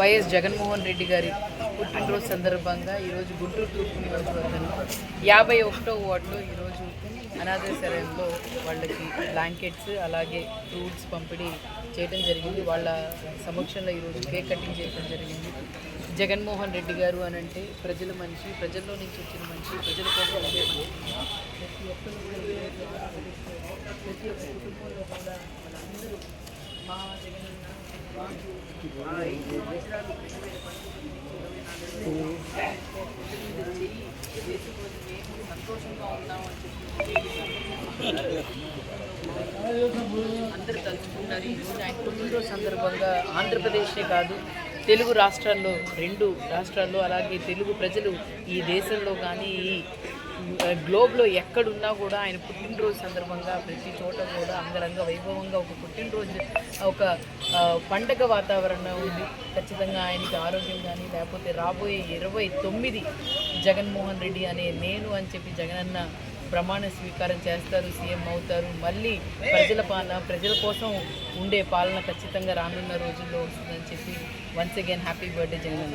YS Jaganmohan Reddy గారి పుట్టినరోజు సందర్భంగా ఈరోజు గుంటూరు తూర్పు నియోజకవర్గంలో యాభై ఒకటో వార్డులో ఈరోజు అనాథాశ్రయంలో వాళ్ళకి బ్లాంకెట్స్ అలాగే ఫ్రూట్స్ పంపిణీ చేయడం జరిగింది. వాళ్ళ సమక్షంలో ఈరోజు కేక్ కటింగ్ చేయడం జరిగింది. జగన్మోహన్ రెడ్డి గారు అని అంటే ప్రజల మనిషి ప్రజల్లో నుంచి వచ్చిన మనిషి ప్రజల కోసం ఉండే మనిషి. ప్రతి ఒక్కరు కూడా ప్రతి ఒక్క కుటుంబంలో కూడా సంతోషంగా చెప్పి అందరూ తలుచుకున్నారు ఈరోజు ఆయన సందర్భంగా ఆంధ్రప్రదేశే కాదు తెలుగు రాష్ట్రాల్లో రెండు రాష్ట్రాల్లో అలాగే తెలుగు ప్రజలు ఈ దేశంలో కానీ గ్లోబ్లో ఎక్కడున్నా కూడా ఆయన పుట్టినరోజు సందర్భంగా ప్రతి చోట కూడా అంగరంగ వైభవంగా ఒక పుట్టినరోజు ఒక పండగ వాతావరణం ఉంది. ఖచ్చితంగా ఆయనకి ఆరోగ్యం కానీ లేకపోతే రాబోయే ఇరవై తొమ్మిది జగన్మోహన్ రెడ్డి అనే నేను అని చెప్పి జగనన్న ప్రమాణ స్వీకారం చేస్తారు సీఎం అవుతారు. మళ్ళీ ప్రజల పాలన ప్రజల కోసం ఉండే పాలన ఖచ్చితంగా రానున్న రోజుల్లో వస్తుందని చెప్పి once again happy birthday Jagan